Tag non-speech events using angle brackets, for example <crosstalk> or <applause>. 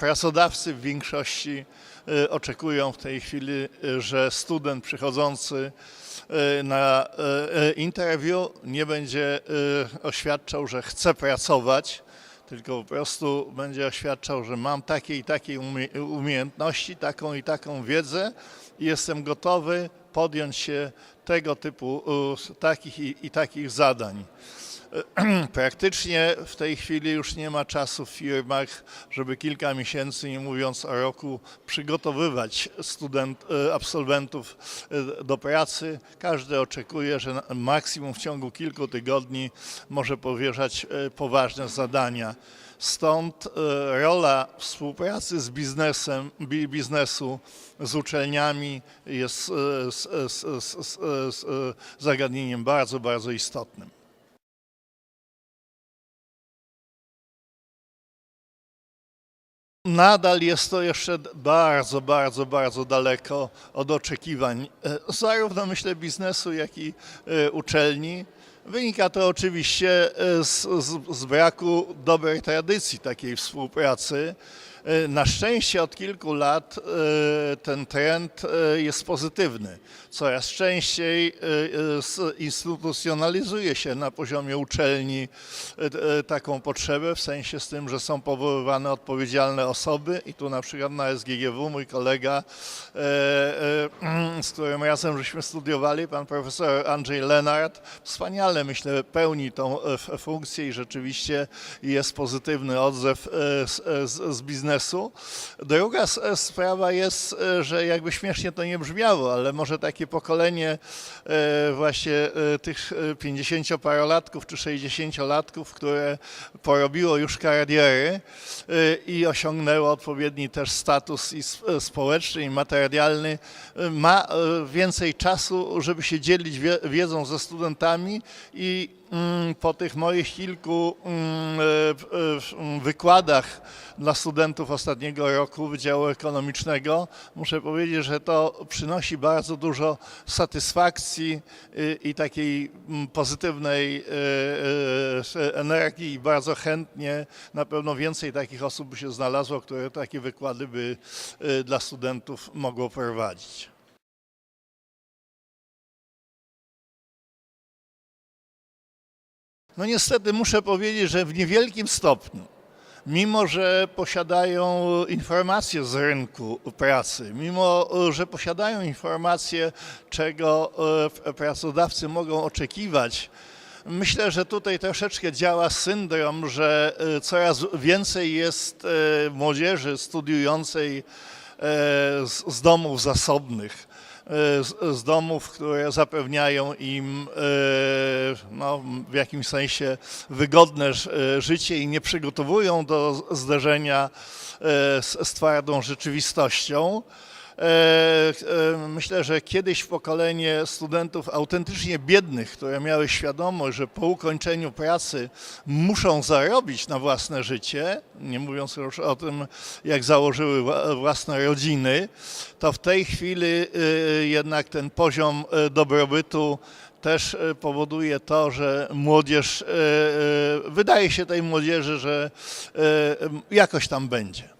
pracodawcy w większości e, oczekują w tej chwili, e, że student przychodzący e, na interview nie będzie oświadczał, że chce pracować, tylko po prostu będzie oświadczał, że mam takie i takie umie- umiejętności, taką i taką wiedzę i jestem gotowy podjąć się tego typu takich i, i takich zadań. <clears throat> Praktycznie w tej chwili już nie ma czasu w firmach, żeby kilka miesięcy, nie mówiąc o roku, przygotowywać student, e, absolwentów e, do pracy. Każdy oczekuje, że maksimum w ciągu kilku tygodni może powierzać e, poważne zadania. Stąd rola współpracy z biznesem, bi- biznesu, z uczelniami jest zagadnieniem bardzo, bardzo istotnym. Nadal jest to jeszcze bardzo, bardzo, bardzo daleko od oczekiwań e, zarówno myślę biznesu, jak i e, uczelni. Wynika to oczywiście e, z, z, z braku dobrej tradycji takiej współpracy. E, Na szczęście od kilku lat e, ten trend e, jest pozytywny. Coraz częściej instytucjonalizuje się na poziomie uczelni taką potrzebę, w sensie z tym, że są powoływane odpowiedzialne osoby i tu na przykład na SGGW mój kolega, z którym razem żeśmy studiowali, pan profesor Andrzej Lenart, wspaniale myślę pełni tą funkcję i rzeczywiście jest pozytywny odzew z, z, z biznesu. Druga sprawa jest, e, że jakby śmiesznie to nie brzmiało, ale może takie pokolenie e, właśnie e, tych 50-parolatków czy 60-latków, które porobiło już kariery i osiągnęło odpowiedni też status i społeczny i materialny, ma więcej czasu, żeby się dzielić wie- wiedzą ze studentami i mm, po tych moich kilku mm, mm, wykładach dla studentów ostatniego roku Wydziału Ekonomicznego muszę powiedzieć, że to przynosi bardzo dużo satysfakcji i takiej mm, pozytywnej y, y, energii i bardzo chętnie na pewno więcej takich osób by się znalazło, które takie wykłady by dla studentów mogło prowadzić. No niestety muszę powiedzieć, że w niewielkim stopniu, mimo że posiadają informacje z rynku pracy, mimo że posiadają informacje, czego e, pracodawcy mogą oczekiwać, Myślę, że tutaj troszeczkę działa syndrom, że e, coraz więcej jest e, młodzieży studiującej z, domów zasobnych, z, z domów, które zapewniają im e, no, w jakimś sensie wygodne e, życie i nie przygotowują do zderzenia e, z, z twardą rzeczywistością. E, e, Myślę, że kiedyś pokolenie studentów autentycznie biednych, które miały świadomość, że po ukończeniu pracy muszą zarobić na własne życie, nie mówiąc już o tym, jak założyły wła- własne rodziny, to w tej chwili e, jednak ten poziom e, dobrobytu też e, powoduje to, że młodzież, wydaje się tej młodzieży, że jakoś tam będzie.